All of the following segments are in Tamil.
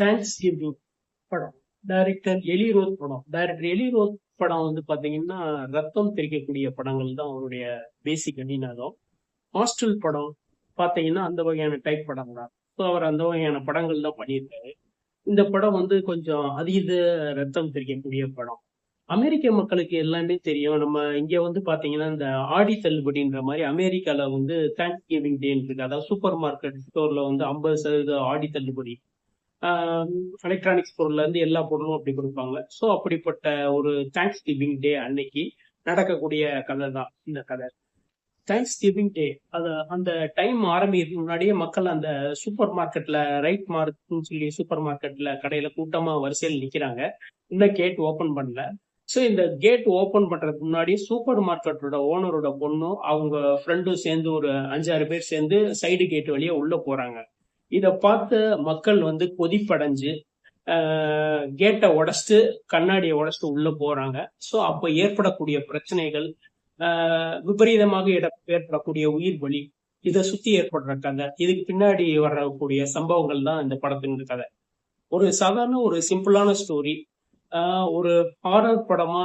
தேங்க்ஸ் கிவிங் படம். டைரக்டர் எலி ரோத் படம். டைரக்டர் எலி ரோத் படம் வந்து பாத்தீங்கன்னா ரத்தம் தெரிக்கக்கூடிய படங்கள் தான் அவருடைய பேசிக் அணிநாதம். ஹாஸ்டல் படம் பாத்தீங்கன்னா அந்த வகையான டைப் படம் தான். ஸோ அவர் அந்த வகையான படங்கள் தான் பண்ணியிருக்காரு. இந்த படம் வந்து கொஞ்சம் அதீத ரத்தம் தெரிக்கக்கூடிய படம். அமெரிக்க மக்களுக்கு எல்லாமே தெரியும். நம்ம இங்க வந்து பாத்தீங்கன்னா இந்த ஆடி தள்ளுபடின்ற மாதிரி அமெரிக்கால வந்து தேங்க்ஸ் கிவிங் டேன்னு இருக்கு. அதாவது சூப்பர் மார்க்கெட் ஸ்டோர்ல வந்து ஐம்பது சதவீத ஆடி தள்ளுபடி. எலக்ட்ரானிக்ஸ் பொருள்ல இருந்து எல்லா பொருளும் அப்படி கொடுப்பாங்க. ஸோ அப்படிப்பட்ட ஒரு தேங்க்ஸ் கிவிங் டே அன்னைக்கு நடக்கக்கூடிய கதை தான் இந்த கதை. தேங்க்ஸ் கிவிங் டே அது அந்த டைம் ஆரம்பிக்கிறதுக்கு முன்னாடியே மக்கள் அந்த சூப்பர் மார்க்கெட்ல ரைட் மார்க்னு சொல்லி சூப்பர் மார்க்கெட்ல கடையில கூட்டமா வரிசையில் நிக்கிறாங்க. இன்னும் கேட் ஓபன் பண்ணல. ஸோ இந்த கேட் ஓபன் பண்றதுக்கு முன்னாடி சூப்பர் மார்க்கெட்டோட ஓனரோட பொண்ணும் அவங்க ஃப்ரெண்டும் சேர்ந்து ஒரு அஞ்சாறு பேர் சேர்ந்து சைடு கேட் வழியா உள்ள போறாங்க. இதை பார்த்து மக்கள் வந்து கொதிப்படைஞ்சு கேட்டை உடச்சிட்டு கண்ணாடியை உடச்சிட்டு உள்ள போறாங்க. ஸோ அப்போ ஏற்படக்கூடிய பிரச்சனைகள் விபரீதமாக இட- ஏற்படக்கூடிய உயிர் பலி இதை சுத்தி ஏற்படுற கதை. இதுக்கு பின்னாடி வரக்கூடிய சம்பவங்கள் தான் இந்த படத்தின் கதை. ஒரு சாதாரண ஒரு சிம்பிளான ஸ்டோரி ஒரு ஹாரர் படமா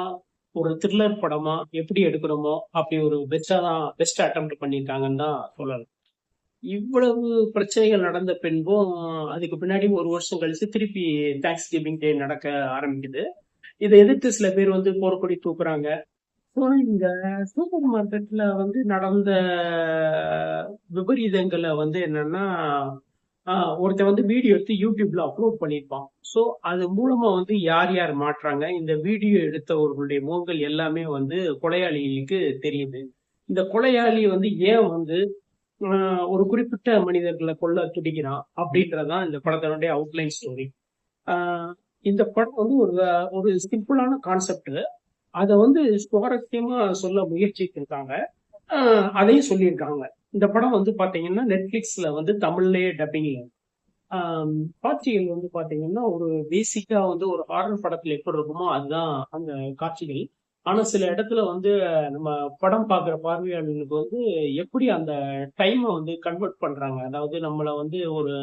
ஒரு த்ரில்லர் படமா எப்படி எடுக்கிறோமோ அப்படி ஒரு பெஸ்டா தான் பெஸ்ட் அட்டம் பண்ணியிருக்காங்கன்னு தான் சொல்லலாம் இவ்வளவு பிரச்சனைகள் நடந்த பின்பும் அதுக்கு பின்னாடி ஒரு வருஷம் கழிச்சு திருப்பி தேங்க்ஸ் கிவிங் டே நடக்க ஆரம்பிக்குது. இதை எதிர்த்து சில பேர் வந்து போர்க்கொடி தூக்குறாங்க. ஸோ இந்த சூப்பர் மார்க்கெட்ல வந்து நடந்த விபரீதங்களை வந்து என்னன்னா ஒருத்தர் வந்து வீடியோ எடுத்து யூடியூப்ல அப்லோட் பண்ணியிருப்பான். ஸோ அது மூலமா வந்து யார் யார் மாட்டுறாங்க இந்த வீடியோ எடுத்தவர்களுடைய முகங்கள் எல்லாமே வந்து கொலையாளிகளுக்கு தெரியுது. இந்த கொலையாளி வந்து ஏன் வந்து ஒரு குறிப்பிட்ட மனிதர்களை கொல்ல துடிக்கிறான் அப்படின்றதான் இந்த படத்தினுடைய அவுட்லைன் ஸ்டோரி இந்த படம் வந்து ஒரு ஒரு சிம்பிளான கான்செப்ட் அதை வந்து சுவாரஸ்யமா சொல்ல முயற்சித்திருக்காங்க அதையும் சொல்லியிருக்காங்க. இந்த படம் வந்து பாத்தீங்கன்னா நெட்ஃபிளிக்ஸ்ல வந்து தமிழ்லயே டப்பிங்ல காட்சிகள் வந்து பாத்தீங்கன்னா ஒரு பேசிக்கா வந்து ஒரு ஹாரர் படத்துல எப்படி இருக்குமோ அதுதான் அந்த காட்சிகள். ஆனா சில இடத்துல வந்து நம்ம படம் பார்க்குற பார்வையாளர்களுக்கு வந்து எப்படி அந்த டைமை வந்து கன்வெர்ட் பண்றாங்க? அதாவது நம்மள வந்து ஒரு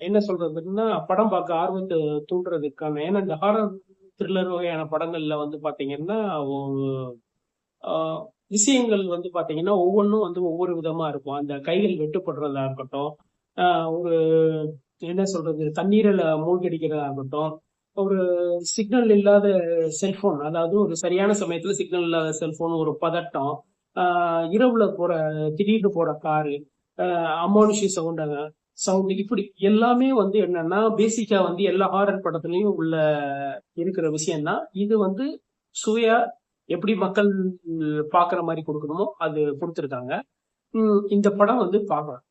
என்ன சொல்றதுன்னா படம் பார்க்க ஆர்வத்தை தூண்டுறதுக்கான ஏன்னா இந்த ஹாரர் த்ரில்லர் வகையான படங்கள்ல வந்து பாத்தீங்கன்னா விஷயங்கள் வந்து பாத்தீங்கன்னா ஒவ்வொன்றும் வந்து ஒவ்வொரு விதமா இருக்கும். அந்த கைகள் வெட்டுப்படுறதா இருக்கட்டும் ஒரு என்ன சொல்றது தண்ணீரில் மூழ்கடிக்கிறதா இருக்கட்டும் ஒரு சிக்னல் இல்லாத செல்போன் அதாவது ஒரு சரியான சமயத்துல சிக்னல் இல்லாத செல்போன் ஒரு பதட்டம் ஆஹ் இரவுல போற திடீர்னு போற காரு அமானுஷி சவுண்ட் சவுண்ட் இப்படி எல்லாமே வந்து என்னன்னா பேசிக்கா வந்து எல்லா ஹாரர் படத்துலயும் உள்ள இருக்கிற விஷயம்னா இது வந்து சுவையா எப்படி மக்கள் பாக்குற மாதிரி கொடுக்கணுமோ அது கொடுத்துருக்காங்க. இந்த படம் வந்து பார்க்கலாம்.